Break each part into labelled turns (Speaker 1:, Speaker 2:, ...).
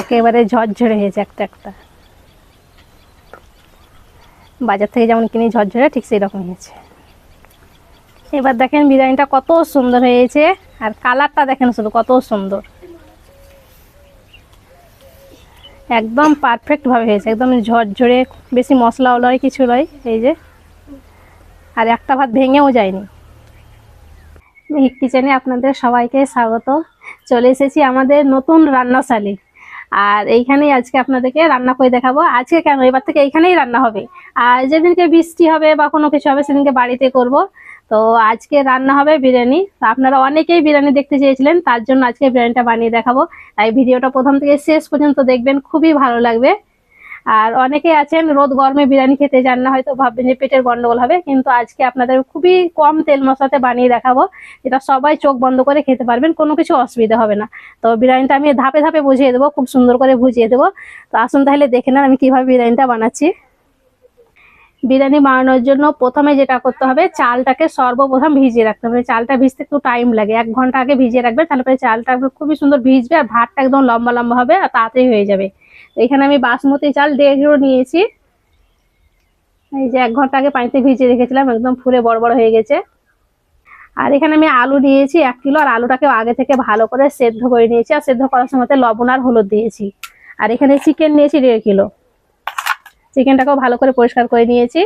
Speaker 1: একেবারে ঝরঝরে হয়েছে একটা একটা। বাজার থেকে যেমন কিনি ঝরঝরে ঠিক সেই রকম হয়েছে। এবার দেখেন বিরিয়ানিটা কত সুন্দর হয়েছে আর কালারটা দেখেন শুধু কত সুন্দর। একদম পারফেক্ট ভাবে হয়েছে, একদম ঝরঝরে, বেশি মশলাও লয়, কিছু লয়, এই যে। আর একটা ভাত ভেঙেও যায়নি। কিচেনে আপনাদের সবাইকে স্বাগত। চলে এসেছি আমাদের নতুন রান্নাশালী। আর এইখানেই আজকে আপনাদেরকে রান্না করে দেখাবো। আজকে কেন? এবার থেকে এইখানেই রান্না হবে। আর যেদিনকে বৃষ্টি হবে বা কোনো কিছু হবে, সেদিনকে বাড়িতে করব। তো আজকে রান্না হবে বিরিয়ানি। তো আপনারা অনেকেই বিরিয়ানি দেখতে চেয়েছিলেন, তার জন্য আজকে বিরিয়ানিটা বানিয়ে দেখাবো। তাই ভিডিওটা প্রথম থেকে শেষ পর্যন্ত দেখবেন, খুবই ভালো লাগবে। আর অনেকে আছেন, রোদ গরমে বিরিয়ানি খেতে যান না, হয়তো ভাববেন যে পেটের গন্ডগোল হবে, কিন্তু আজকে আপনাদের খুবই কম তেল মশলাতে বানিয়ে দেখাবো, যেটা সবাই চোখ বন্ধ করে খেতে পারবেন, কোনো কিছু অসুবিধা হবে না। তো বিরিয়ানিটা আমি ধাপে ধাপে বুঝিয়ে দেবো, খুব সুন্দর করে বুঝিয়ে দেবো। তো আসুন তাহলে দেখে নেন আমি কীভাবে বিরিয়ানিটা বানাচ্ছি। বিরিয়ানি বানানোর জন্য প্রথমে যেটা করতে হবে, চালটাকে সর্বপ্রথম ভিজিয়ে রাখতে হবে। চালটা ভিজতে একটু টাইম লাগে, এক ঘণ্টা আগে ভিজিয়ে রাখবেন, তাহলে চালটা খুবই সুন্দর ভিজবে আর ভাতটা একদম লম্বা লম্বা হবে আর তাড়াতাড়ি হয়ে যাবে। এখানে আমি বাসমতি চাল দেড় কিলো নিয়েছি। এই যে এক ঘণ্টা আগে পানিতে ভিজিয়ে রেখেছিলাম, একদম ফুলে বড় বড় হয়ে গেছে। আর এখানে আমি আলু নিয়েছি এক কিলো, আর আলুটাকে আগে থেকে ভালো করে সেদ্ধ করে নিয়েছি। আর সেদ্ধ করার সময় লবণ আর হলুদ দিয়েছি। আর এখানে চিকেন নিয়েছি দেড় কিলো। চিকেনটাকেও ভালো করে পরিষ্কার করে নিয়েছি।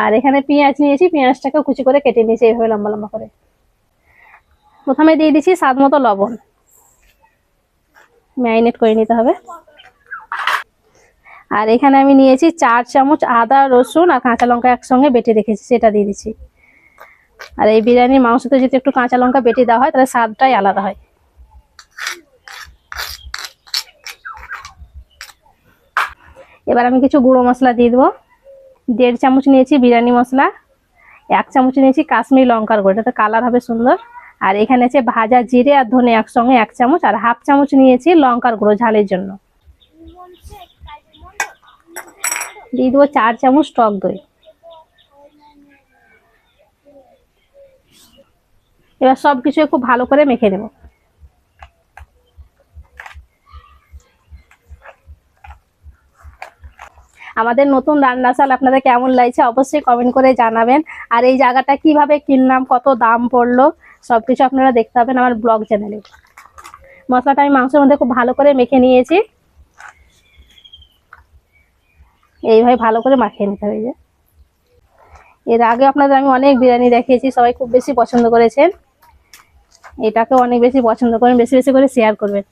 Speaker 1: আর এখানে পেঁয়াজ নিয়েছি, পেঁয়াজটাকেও কুচি করে কেটে নিয়েছি এইভাবে লম্বা লম্বা করে। প্রথমে দিয়ে দিচ্ছি স্বাদ মতো লবণ। ম্যারিনেট করে নিতে হবে। আর এখানে আমি নিয়েছি চার চামচ আদা, রসুন আর কাঁচা লঙ্কা একসঙ্গে বেটে রেখেছি, সেটা দিয়ে দিচ্ছি। আর এই বিরিয়ানির মাংসতে যদি একটু কাঁচা লঙ্কা বেটে দেওয়া হয়, তাহলে স্বাদটাই আলাদা হয়। এবার আমি কিছু গুঁড়ো মশলা দিয়ে দেবো। দেড় চামচ নিয়েছি বিরিয়ানি মশলা, এক চামচ নিয়েছি কাশ্মীরি লঙ্কার গুঁড়ো, এটাতে কালার হবে সুন্দর। আর এখানে আছে ভাজা জিরে আর ধনে একসঙ্গে এক চামচ, আর হাফ চামচ নিয়েছি লঙ্কার গুঁড়ো ঝালের জন্য। দিয়ে দেবো চার চামচ টক দই। এবার সব কিছু খুব ভালো করে মেখে নেব। আমাদের নতুন রান্নাশাল আপনাদের কেমন লাগছে অবশ্যই কমেন্ট করে জানাবেন। আর এই জায়গাটা কীভাবে কিনলাম, কত দাম পড়ল, সবকিছু আপনারা দেখতে পাবেন আমার ব্লগ চ্যানেলে মশলাটা আমি মাংসের মধ্যে খুব ভালো করে মেখে নিয়েছি। এইভাবে ভালো করে মাখিয়ে নিতে হবে যে। এর আগে আপনাদের আমি অনেক বিরিয়ানি দেখিয়েছি, সবাই খুব বেশি পছন্দ করেছেন। এটাকেও অনেক বেশি পছন্দ করেন, বেশি বেশি করে শেয়ার করবেন।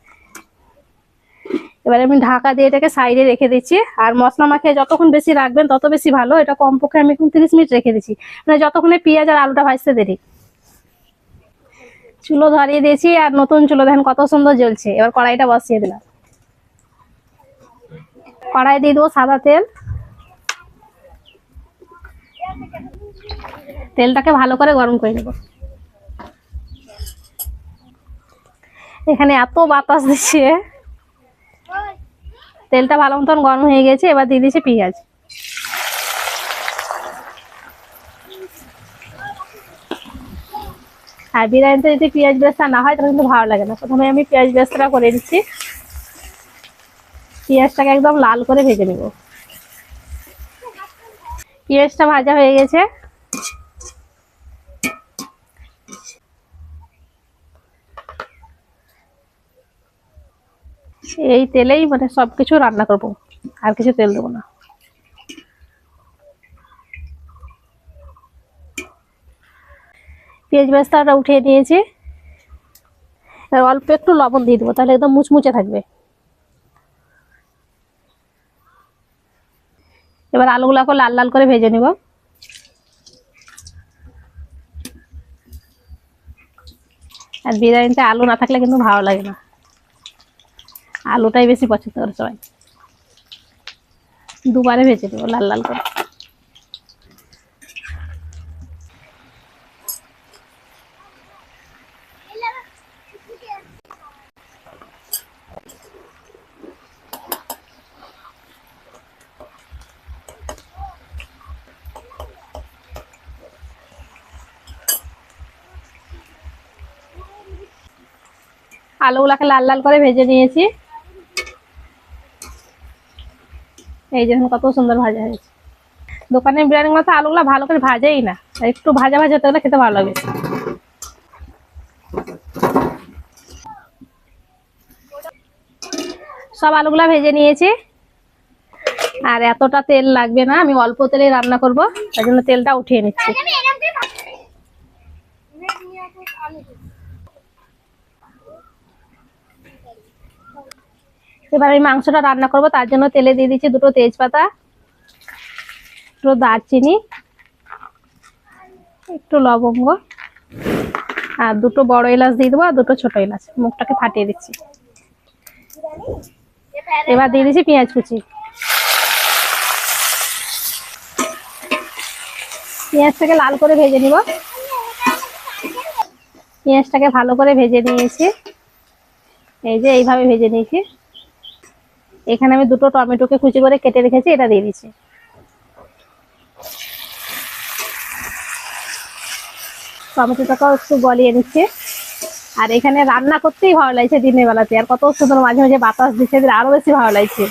Speaker 1: এবারে আমি ঢাকা দিয়ে এটাকে সাইডে রেখে দিচ্ছি, আর মশলা মাখিয়ে যতক্ষণ বেশি রাখবেন, তত বেশি ভালো। এটা কমপক্ষে আমি তিরিশ মিনিট রেখে দিচ্ছি। মানে যতক্ষণে পেঁয়াজ আর আলুটা ভাজতে দেরি। চুলো ধরিয়ে দিয়েছি, আর নতুন চুলো দেখেন কত সুন্দর জ্বলছে। এবার কড়াইটা বসিয়ে দিলাম। কড়াই দিয়ে দেবো সাদা তেল। তেলটাকে ভালো করে গরম করে নেব। এখানে এত বাতাস দিচ্ছে। তেলটা ভালো মতন গরম হয়ে গেছে, এবার দিয়ে দিচ্ছি পেঁয়াজ। আর বিরিয়ানিতে যদি পেঁয়াজ বেস্তা না হয়, তাহলে কিন্তু ভালো লাগে না। প্রথমে আমি পেঁয়াজ বেস্তাটা করে দিচ্ছি পেঁয়াজটাকে একদম লাল করে ভেজে নেব। পেঁয়াজটা ভাজা হয়ে গেছে। এই তেলেই মানে সব কিছু রান্না করব, আর কিছু তেল দেবো না। পেঁয়াজ বেস্তাটা উঠিয়ে নিয়েছি। অল্প একটু লবণ দিয়ে দেবো, তাহলে একদম মুচমুচে থাকবে। এবার আলুগুলাকে লাল লাল করে ভেজে নিব। আর বিরিয়ানিতে আলু না থাকলে কিন্তু ভালো লাগে না। আলুটাই বেশি পছন্দ করে সবাই। দুবারে ভেজে দেবো লাল লাল করে। আলুগুলাকে লাল লাল করে ভেজে নিয়েছি। এই যে কত সুন্দর ভাজা হয়েছে। দোকানের বিরিয়ানির মতো আলুগুলো ভালো করে ভাজেই না। একটু ভাজা ভাজা হতে গেলে খেতে ভালো লাগে। সব আলুগুলা ভেজে নিয়েছি। আর এতটা তেল লাগবে না, আমি অল্প তেলে রান্না করব। তাই জন্য তেলটা উঠিয়ে নিচ্ছি। এবার আমি মাংসটা রান্না করব, তার জন্য তেলে দিয়ে দিচ্ছি দুটো তেজপাতা, দুটো দারচিনি, একটু লবঙ্গ, আর দুটো বড় এলাচ দিয়ে দেবো আর দুটো ছোট এলাচ। মুখটাকে ফাটিয়ে দিচ্ছি। এবার দিয়ে দিচ্ছি পেঁয়াজ কুচি। পেঁয়াজটাকে লাল করে ভেজে নিব। পেঁয়াজটাকে ভালো করে ভেজে নিয়েছি। এই যে এইভাবে ভেজে নিয়েছি। এখানে আমি দুটো টমেটোকে কুচি করে কেটে রেখেছি, এটা দিয়ে দিচ্ছি। টমেটোটাকেও একটু গলিয়ে নিচ্ছে। আর এখানে রান্না করতেই ভালো লাগছে দিনের বেলাতে আর কত সুন্দর মাঝে মাঝে বাতাস দিচ্ছে আরও বেশি ভালো লাগছে।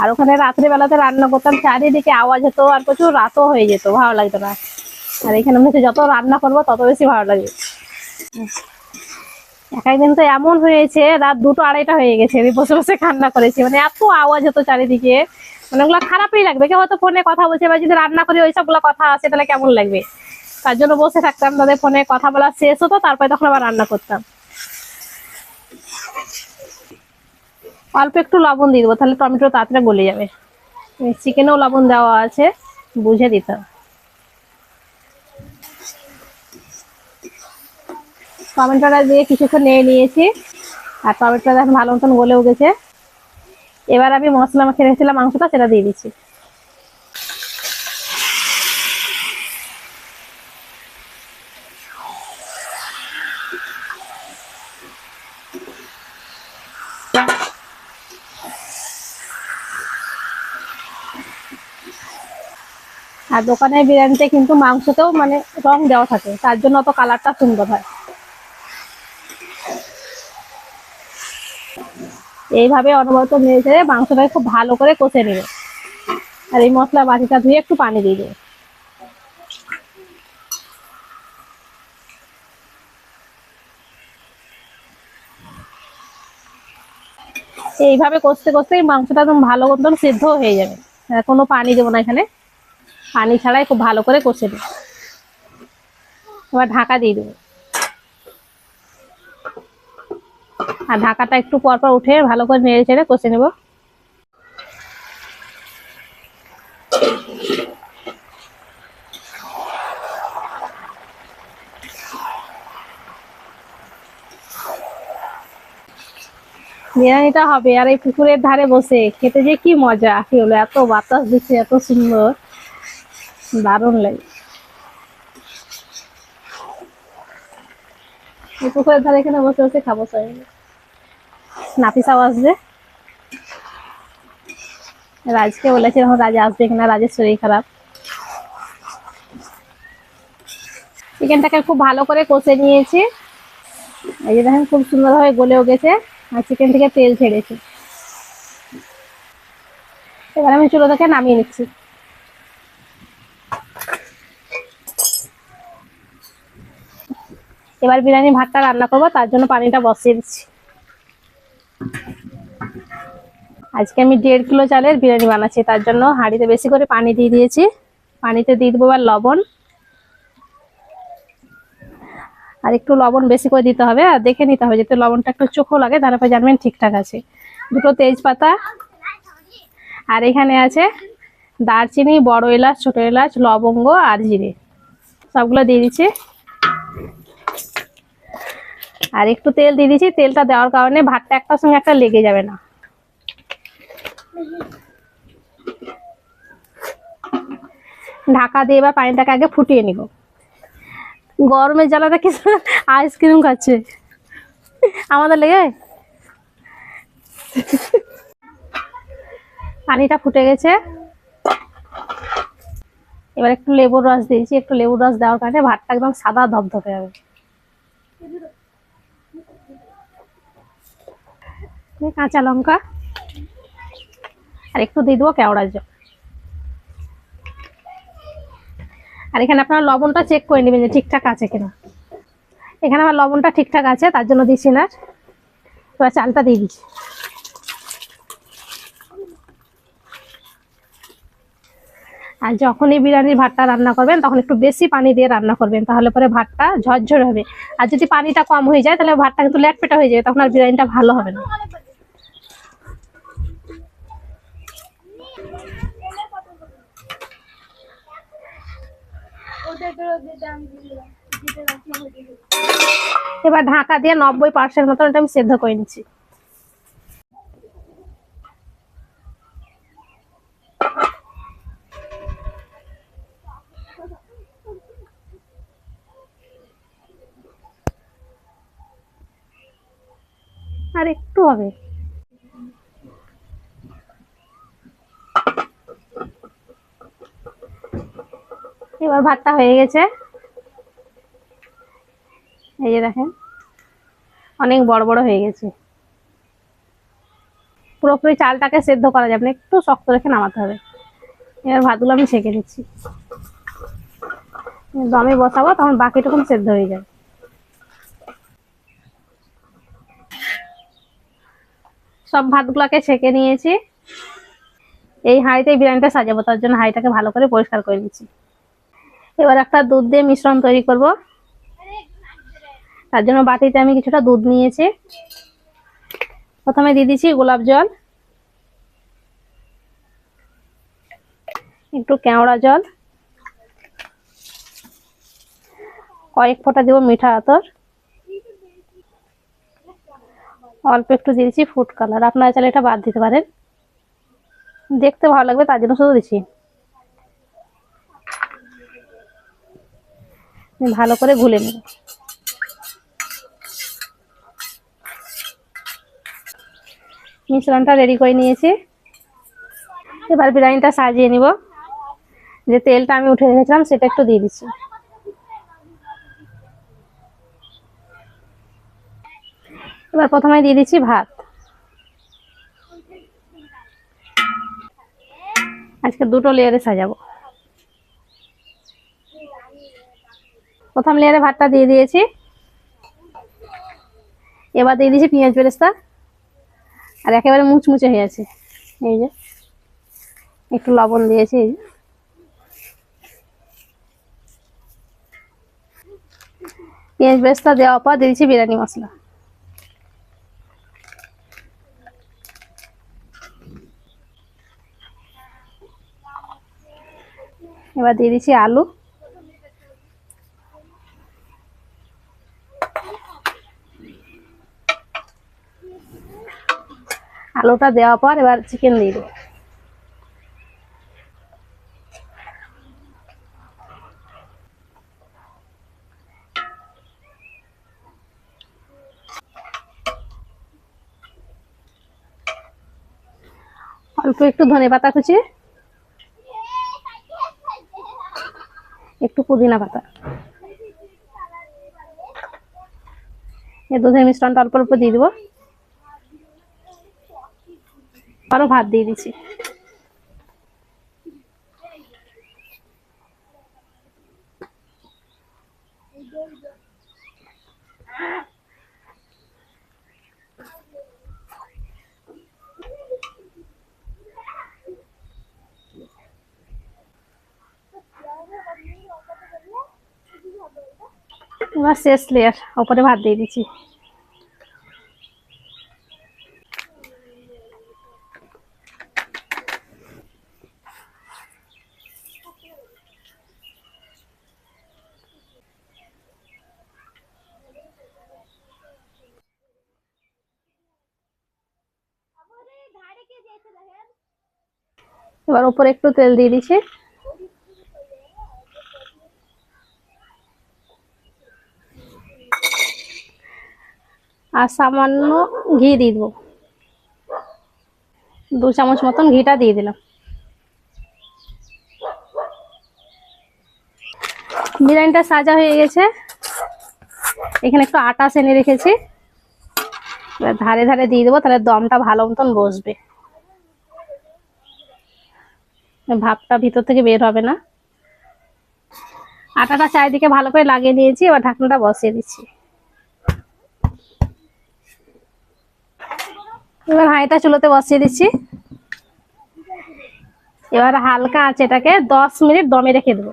Speaker 1: আর ওখানে রাত্রে বেলাতে রান্না করতাম, চারিদিকে আওয়াজ হতো, আর প্রচুর রাতও হয়ে যেত, ভালো লাগতো না। আর এখানে যত রান্না করব, তত বেশি ভালো লাগে। এক একদিন তো এমন হয়েছে, রাত দুটো আড়াইটা হয়ে গেছে, আমি বসে বসে কান্না করেছি। মানে এত আওয়াজ হতো চারিদিকে। মানে ওগুলো খারাপই লাগবে। কেউ হয়তো ফোনে কথা বলছে বা যদি রান্না করি ওই সবগুলো কথা আসে তাহলে কেমন লাগবে? তার জন্য বসে থাকতাম, তাদের ফোনে কথা বলা শেষ হতো, তারপরে তখন আবার রান্না করতাম। অল্প একটু লবণ দিয়ে দেবো, তাহলে টমেটো তাড়াতাড়ি গলে যাবে। চিকেনেও লবণ দেওয়া আছে, বুঝে দিতে টমেটোটা দিয়ে কিছুক্ষণ নিয়ে নিয়েছি। আর টমেটোটা এখন ভালো মতন গলেও গেছে। এবার আমি মশলা মাখিয়ে রেখেছিলাম মাংসটা, সেটা দিয়ে দিচ্ছি। আর দোকানের বিরিয়ানিতে কিন্তু মাংসতেও মানে রং দেওয়া থাকে, তার জন্য অত কালারটা সুন্দর হয়। এইভাবে অনবরত নেড়ে চেড়ে মাংসটাকে খুব ভালো করে কষে নেবে। আর এই মশলা বাটিটা ধুয়ে একটু পানি দিয়ে দেবে। এইভাবে কষতে কষতে মাংসটা একদম ভালো মতন সিদ্ধ হয়ে যাবে। কোনো পানি দেবো না এখানে। পানি ছাড়াই খুব ভালো করে কষে দেবো এবার ঢাকা দিয়ে দেবো। আর ঢাকাটা একটু পর পর উঠে ভালো করে নেড়ে চেড়ে কষে নেব। বিরিয়ানিটা হবে আর এই পুকুরের ধারে বসে খেতে যে কি মজা, কি হলো? এত বাতাস দিচ্ছে, এত সুন্দর। দারুণ লাগে। এই পুকুরের ধারে এখানে বসে বসে খাব সবাই নাফিসাও আসবে রাজকে বলেছে, এখন রাজ আসবে কিনা? রাজের শরীর খারাপ। চিকেনটাকে খুব ভালো করে কষে নিয়েছি। এই যে দেখেন, খুব সুন্দরভাবে গলেও গেছে আর চিকেন থেকে তেল ছেড়েছে। এবার আমি চুলো থেকে নামিয়ে নিচ্ছি। এবার বিরিয়ানি ভাতটা রান্না করব, তার জন্য পানিটা বসিয়ে দিচ্ছি। আজকে আমি দেড় কিলো চালের বিরিয়ানি বানাচ্ছি, তার জন্য হাঁড়িতে বেশি করে পানি দিয়ে দিয়েছি। পানিতে দিয়ে দেবো এবার লবণ। আর একটু লবণ বেশি করে দিতে হবে, আর দেখে নিতে হবে যাতে লবণটা একটু চোখও লাগে তারপরে জানবেন ঠিকঠাক আছে। দুটো তেজপাতা, আর এখানে আছে দারচিনি, বড় এলাচ, ছোট এলাচ, লবঙ্গ, আর জিরে। সবগুলো দিয়ে দিচ্ছি। আর একটু তেল দিয়ে দিচ্ছি তেলটা দেওয়ার কারণে ভাতটা একটার সঙ্গে একটা লেগে যাবে না। ঢাকা দিয়ে এবার পানিটাকে আগে ফুটিয়ে নিব। গরমের জ্বালাটা কিছু আইসক্রিম খাচ্ছে। আমাদের লেগে? পানিটা ফুটে গেছে। এবার একটু লেবুর রস দিয়েছি, একটু লেবুর রস দেওয়ার কারণে ভাতটা একদম সাদা ধপধপে হবে এই কাঁচা লঙ্কা। আর একটু দিয়ে দেবো কেওড়ার জল। আর এখানে আপনারা লবণটা চেক করে নেবেন যে ঠিকঠাক আছে কিনা। এখানে আমার লবণটা ঠিকঠাক আছে, তার জন্য দিচ্ছি না। এবার চালটা দিয়ে দিচ্ছি। আর যখনই বিরিয়ানির ভাতটা রান্না করবেন, তখন একটু বেশি পানি দিয়ে রান্না করবেন, তাহলে পরে ভাতটা ঝরঝর হবে। আর যদি পানিটা কম হয়ে যায়, তাহলে ভাতটা কিন্তু লেটপেটা হয়ে যাবে, তখন আর বিরিয়ানিটা ভালো হবে না। এবার ঢাকা দিয়ে নব্বই পার্সেন্ট মতন এটা আমি সেদ্ধ করে নিচ্ছি। আর একটু হবে। এবার ভাতটা হয়ে গেছে। এই যে দেখেন, অনেক বড় বড় হয়ে গেছে। পুরোপুরি চালটাকে সেদ্ধ করা যাবে না, একটু শক্ত রেখে নামাতে হবে। এবার ভাতগুলো আমি ছেঁকে দিচ্ছি দমে বসাবো, তখন বাকিটুকুন সেদ্ধ হয়ে যাবে। সব ভাতগুলোকে ছেঁকে নিয়েছি। এই হাঁড়িতে বিরিয়ানিটা সাজাবো, তার জন্য হাঁড়িটাকে ভালো করে পরিষ্কার করে নিচ্ছি। এবার একটা দুধ দিয়ে মিশ্রণ তৈরি করব। তার জন্য বাটিতে আমি কিছুটা দুধ নিয়েছি। প্রথমে দিয়ে দিচ্ছি গোলাপ জল। একটু কেওড়া জল। কয়েক ফোঁটা দিব মিঠা আতর। অল্প একটু দিয়ে দিচ্ছি ফুড কালার। আপনারা চাইলে এটা বাদ দিতে পারেন। দেখতে ভালো লাগবে, তার জন্য শুধু দিচ্ছি। ভালো করে গুলে নেব মিশ্রণটা রেডি করে নিয়েছি। এবার বিরিয়ানিটা সাজিয়ে নিব। যে তেলটা আমি উঠে রেখেছিলাম, সেটা একটু দিয়ে দিচ্ছি। এবার প্রথমে দিয়ে দিচ্ছি ভাত। আজকে দুটো লেয়ারে সাজাবো। প্রথম লেয়ারে ভাতটা দিয়ে দিয়েছি। এবার দিয়ে দিয়েছি পেঁয়াজ বেরেস্তা। আর একেবারে মুচমুচে হয়ে আছে এই যে, একটু লবণ দিয়েছি। এই। পেঁয়াজ বেরেস্তা দেওয়ার পর দিয়েছি বিরিয়ানি মশলা। এবার দিয়ে দিচ্ছি আলু। আলুটা দেওয়ার পর এবার চিকেন দিয়ে দেবো। অল্প একটু ধনে পাতা কুচি, একটু পুদিনা পাতা। এই দুধের মিশ্রণটা অল্প অল্প দিয়ে দেবো। আরও ভাত দিয়ে দিচ্ছি এবার শেষ লেয়ার ওপরে ভাত দিয়ে দিচ্ছি এবার উপরে একটু তেল দিয়ে দিচ্ছি। আর সামান্য ঘি দিয়ে দেবো। দু চামচ মতন ঘিটা দিয়ে দিলাম। বিরিয়ানিটা সাজা হয়ে গেছে। এখানে একটু আটা সেনে রেখেছি। ধারে ধারে দিয়ে দেবো, তাহলে দমটা ভালো মতন বসবে। ভাপটা ভিতর থেকে বের হবে না। আটাটা চারিদিকে ভালো করে লাগিয়ে নিয়েছি, এবার ঢাকনাটা বসিয়ে দিচ্ছি। এবার হাঁড়িটা চুলোতে বসিয়ে দিচ্ছি। এবার হালকা আছে এটাকে দশ মিনিট দমে রেখে দেবো।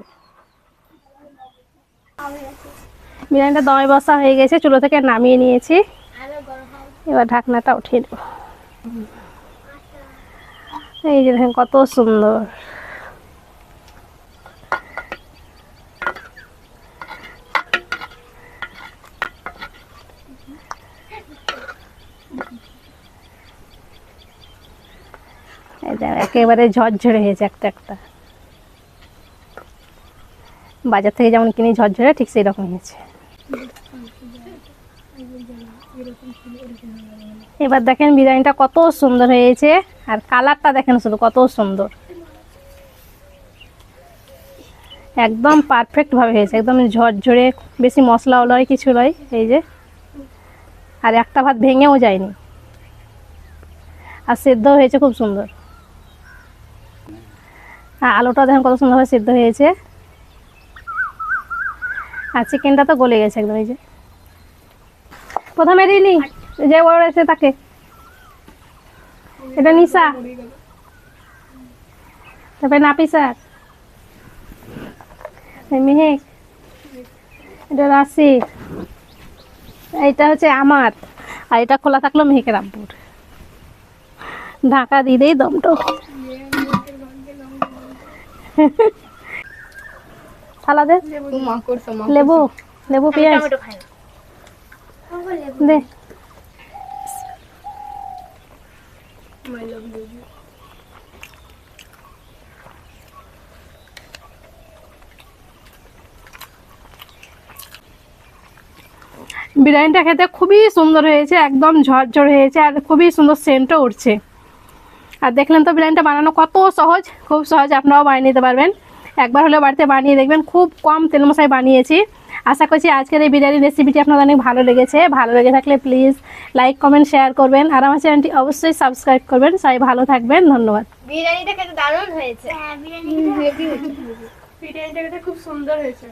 Speaker 1: বিরিয়ানিটা দমে বসা হয়ে গেছে, চুলো থেকে নামিয়ে নিয়েছি। এবার ঢাকনাটা উঠিয়ে দেবো। এই যে দেখেন কত সুন্দর। একেবারে ঝরঝরে হয়েছে একটা একটা। বাজার থেকে যেমন কিনি ঝরঝরে ঠিক সেই রকম হয়েছে। এবার দেখেন বিরিয়ানিটা কত সুন্দর হয়েছে। আর কালারটা দেখেন শুধু কত সুন্দর। একদম পারফেক্ট ভাবে হয়েছে, একদম ঝরঝরে, বেশি মশলা নয় কিছু নয়, এই যে। আর একটা ভাত ভেঙেও যায়নি। আর সেদ্ধ হয়েছে খুব সুন্দর। আর আলুটা দেখেন কত সুন্দরভাবে সেদ্ধ হয়েছে। আর চিকেনটা তো গলে গেছে একদম, এই যে। প্রথমে রিলি যে বড় এসে তাকে। এটা নিশা তারপরে নাপিসার মেহেক। এটা রাশি এইটা হচ্ছে আমার। আর এটা খোলা থাকল মেহেকের আব্বুর। ঢাকা দিয়ে দেই দমটো। সালাদে লেবু। লেবু পেঁয়াজ। দে। বিরিয়ানিটা খেতে খুবই সুন্দর হয়েছে একদম ঝরঝর হয়েছে আর খুবই সুন্দর সেন্টও উঠছে। আর দেখলেন তো বিরিয়ানিটা বানানো কত সহজ খুব সহজ আপনারাও বানিয়ে নিতে পারবেন। একবার হলেও বাড়িতে বানিয়ে দেখবেন খুব কম তেল মশাই বানিয়েছি। আশা করছি আজকের এই বিরিয়ানি রেসিপিটি আপনাদের অনেক ভালো লেগেছে। ভালো লেগে থাকলে প্লিজ লাইক কমেন্ট শেয়ার করবেন। আর আমার চ্যানেলটি অবশ্যই সাবস্ক্রাইব করবেন। সবাই ভালো থাকবেন ধন্যবাদ।
Speaker 2: বিরিয়ানিটা খেতে দারুণ হয়েছে।
Speaker 3: হ্যাঁ
Speaker 4: বিরিয়ানিটা খেতে খুব সুন্দর হয়েছে।